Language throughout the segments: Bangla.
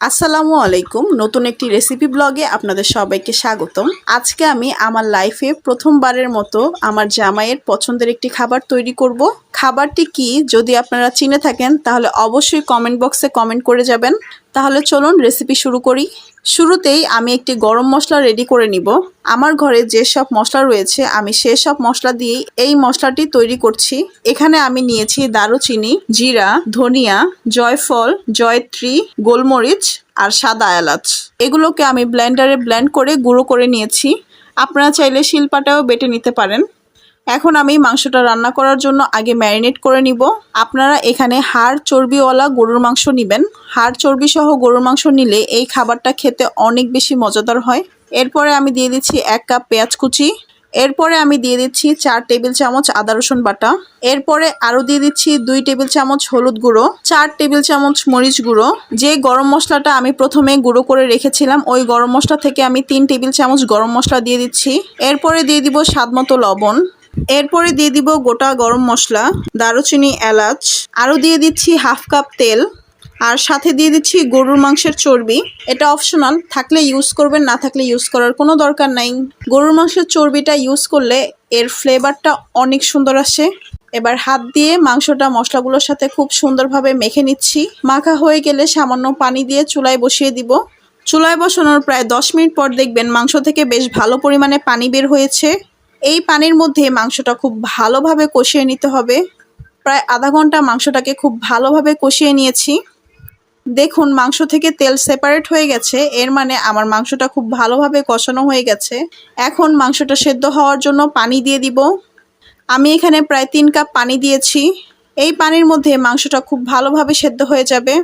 আসসালামু আলাইকুম। নতুন একটি রেসিপি ব্লগে আপনাদের সবাইকে স্বাগতম। আজকে আমি আমার লাইফে প্রথমবারের মতো আমার জামাইয়ের পছন্দের একটি খাবার তৈরি করব। খাবারটি কি? যদি আপনারা চিনে থাকেন, তাহলে অবশ্যই কমেন্ট বক্সে কমেন্ট করে যাবেন। তাহলে চলুন রেসিপি শুরু করি। শুরুতেই আমি একটি গরম মশলা রেডি করে নিব। আমার ঘরে যেসব মশলা রয়েছে, আমি সেসব মশলা দিয়েই এই মশলাটি তৈরি করছি। এখানে আমি নিয়েছি দারুচিনি, জিরা, ধনিয়া, জয়ফল, জয়ত্রী, গোলমরিচ আর সাদা এলাচ। এগুলোকে আমি ব্লেন্ডারে ব্লেন্ড করে গুঁড়ো করে নিয়েছি। আপনারা চাইলে শিলপাটাও বেটে নিতে পারেন। এখন আমি মাংসটা রান্না করার জন্য আগে ম্যারিনেট করে নিব। আপনারা এখানে হাড় চর্বিওয়ালা গরুর মাংস নেবেন। হাড় চর্বি সহ গরুর মাংস নিলে এই খাবারটা খেতে অনেক বেশি মজাদার হয়। এরপরে আমি দিয়ে দিচ্ছি এক কাপ পেঁয়াজ কুচি। এরপরে আমি দিয়ে দিচ্ছি চার টেবিল চামচ আদা রসুন বাটা। এরপরে আরও দিয়ে দিচ্ছি দুই টেবিল চামচ হলুদ গুঁড়ো, চার টেবিল চামচ মরিচ গুঁড়ো। যে গরম মশলাটা আমি প্রথমে গুঁড়ো করে রেখেছিলাম, ওই গরম মশলা থেকে আমি তিন টেবিল চামচ গরম মশলা দিয়ে দিচ্ছি। এরপরে দিয়ে দিব স্বাদ মতো লবণ। এরপরে দিয়ে দিব গোটা গরম মশলা, দারুচিনি, এলাচ, আরও দিয়ে দিচ্ছি হাফ কাপ তেল, আর সাথে দিয়ে দিচ্ছি গরুর মাংসের চর্বি। এটা অপশনাল, থাকলে ইউজ করবেন, না থাকলে ইউজ করার কোনো দরকার নাই। গরুর মাংসের চর্বিটা ইউজ করলে এর ফ্লেভারটা অনেক সুন্দর আসে। এবার হাত দিয়ে মাংসটা, মশলাগুলোর সাথে খুব সুন্দরভাবে মেখে নিচ্ছি। মাখা হয়ে গেলে সামান্য পানি দিয়ে চুলায় বসিয়ে দিব। চুলায় বসানোর প্রায় দশ মিনিট পর দেখবেন মাংস থেকে বেশ ভালো পরিমাণে পানি বের হয়েছে। এই পানির মধ্যে মাংসটা খুব ভালোভাবে কষিয়ে নিতে হবে। প্রায় আধা ঘণ্টা মাংসটাকে খুব ভালোভাবে কষিয়ে নিয়েছি। দেখুন, মাংস থেকে তেল সেপারেট হয়ে গেছে, এর মানে আমার মাংসটা খুব ভালোভাবে কষানো হয়ে গেছে। এখন মাংসটা সেদ্ধ হওয়ার জন্য পানি দিয়ে দিব। আমি এখানে প্রায় তিন কাপ পানি দিয়েছি। এই পানির মধ্যে মাংসটা খুব ভালোভাবে সেদ্ধ হয়ে যাবে।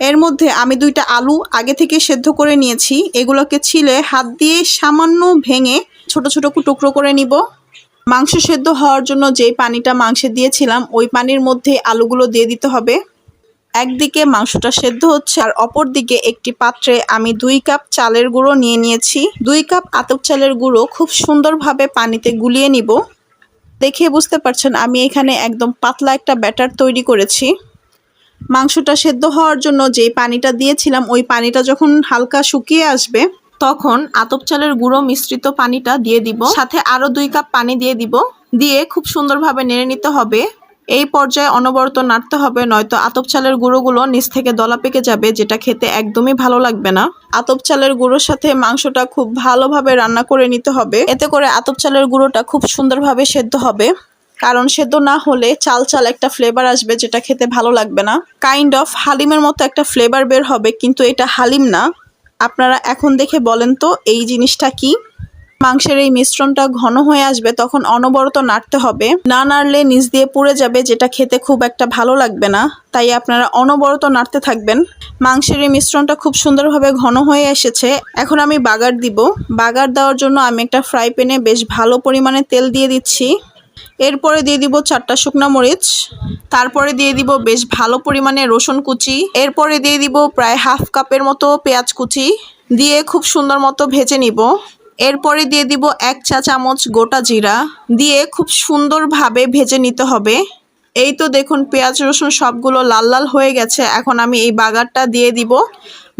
এর মধ্যে আমি দুইটা আলু আগে থেকে সেদ্ধ করে নিয়েছি। এগুলোকে ছিলে হাত দিয়ে সামান্য ভেঙে ছোট ছোট টুকরো করে নিব। মাংস সেদ্ধ হওয়ার জন্য যেই পানিটা মাংসে দিয়েছিলাম, ওই পানির মধ্যে আলুগুলো দিয়ে দিতে হবে। একদিকে মাংসটা সেদ্ধ হচ্ছে আর অপর দিকে একটি পাত্রে আমি দুই কাপ চালের গুঁড়ো নিয়ে নিয়েছি। দুই কাপ আতপ চালের গুঁড়ো খুব সুন্দরভাবে পানিতে গুলিয়ে নিব। দেখে বুঝতে পারছেন, আমি এখানে একদম পাতলা একটা ব্যাটার তৈরি করেছি। মাংসটা সেদ্ধ হওয়ার জন্য যে পানিটা দিয়েছিলাম, ওই পানিটা যখন হালকা শুকিয়ে আসবে, তখন আতপ চালের গুঁড়ো মিশ্রিত পানিটা দিয়ে দিব। সাথে আরও দুই কাপ পানি দিয়ে দিব। দিয়ে খুব সুন্দরভাবে নেড়ে নিতে হবে। এই পর্যায়ে অনবরত নাড়তে হবে, নয়তো আতপ চালের গুঁড়োগুলো নিচ থেকে দলা পেকে যাবে, যেটা খেতে একদমই ভালো লাগবে না। আতপ চালের গুঁড়োর সাথে মাংসটা খুব ভালোভাবে রান্না করে নিতে হবে। এতে করে আতপ চালের গুঁড়োটা খুব সুন্দরভাবে সেদ্ধ হবে। কারণ সেদ্ধ না হলে চাল চাল একটা ফ্লেভার আসবে যেটা খেতে ভালো লাগবে না। কাইন্ড অফ হালিমের মতো একটা ফ্লেভার বের হবে, কিন্তু এটা হালিম না। আপনারা এখন দেখে বলেন তো, এই জিনিসটা কি? মাংসের এই মিশ্রণটা ঘন হয়ে আসবে, তখন অনবরত নাড়তে হবে। না নাড়লে নিচ দিয়ে পুড়ে যাবে, যেটা খেতে খুব একটা ভালো লাগবে না। তাই আপনারা অনবরত নাড়তে থাকবেন। মাংসের এই মিশ্রণটা খুব সুন্দরভাবে ঘন হয়ে এসেছে। এখন আমি বাগার দিব। বাগার দেওয়ার জন্য আমি একটা ফ্রাই প্যানে বেশ ভালো পরিমাণে তেল দিয়ে দিচ্ছি। এরপরে দিয়ে দিব চারটা শুকনো মরিচ, তারপরে দিয়ে দিব বেশ ভালো পরিমাণে রসুন কুচি, এরপরে দিয়ে দিব প্রায় হাফ কাপের মতো পেঁয়াজ কুচি দিয়ে খুব সুন্দর মতো ভেজে নিব। এরপরে দিয়ে দিব এক চা চামচ গোটা জিরা দিয়ে খুব সুন্দরভাবে ভেজে নিতে হবে। এই তো দেখুন পেঁয়াজ, রসুন সবগুলো লাল লাল হয়ে গেছে, এখন আমি এই বাগারটা দিয়ে দিব।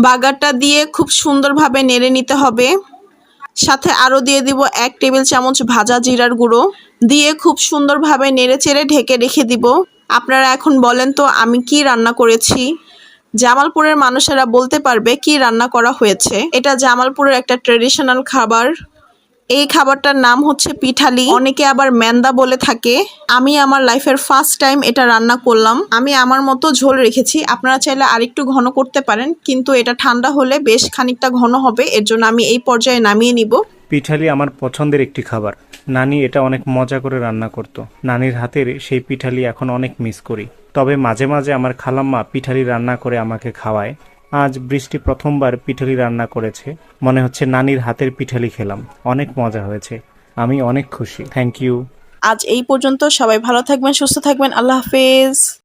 বাগারটা দিয়ে খুব সুন্দরভাবে নেড়ে নিতে হবে। সাথে আরও দিয়ে দিব এক টেবিল চামচ ভাজা জিরার গুঁড়ো। দিয়ে খুব সুন্দরভাবে নেড়েচেড়ে ঢেকে রেখে দিব। আপনারা এখন বলেন তো, আমি কি রান্না করেছি? জামালপুরের মানুষেরা বলতে পারবে কি রান্না করা হয়েছে। এটা জামালপুরের একটা ট্রেডিশনাল খাবার। এই খাবারটার নাম হচ্ছে পিঠালি। অনেকে আবার ম্যান্দা বলে থাকে। আমি আমার লাইফের ফার্স্ট টাইম এটা রান্না করলাম। আমি আমার মতো ঝোল রেখেছি। আপনারা চাইলে আরেকটু ঘন করতে পারেন, কিন্তু এটা ঠান্ডা হলে বেশ খানিকটা ঘন হবে। এর জন্য আমি এই পর্যায়ে নামিয়ে নিব। পিঠালি আমার পছন্দের একটি খাবার। নানি এটা অনেক মজা করে রান্না করত। নানির হাতের সেই পিঠালি এখন অনেক মিস করি। তবে মাঝে মাঝে আমার খালাম্মা পিঠালি রান্না করে আমাকে খাওয়ায়। আজ বৃষ্টি প্রথমবার পিঠালি রান্না করেছে। মনে হচ্ছে নানির হাতের পিঠালি খেলাম। অনেক মজা হয়েছে। আমি অনেক খুশি। থ্যাংক ইউ আজ এই পর্যন্ত সবাই ভালো থাকবেন, সুস্থ থাকবেন। আল্লাহ হাফেজ।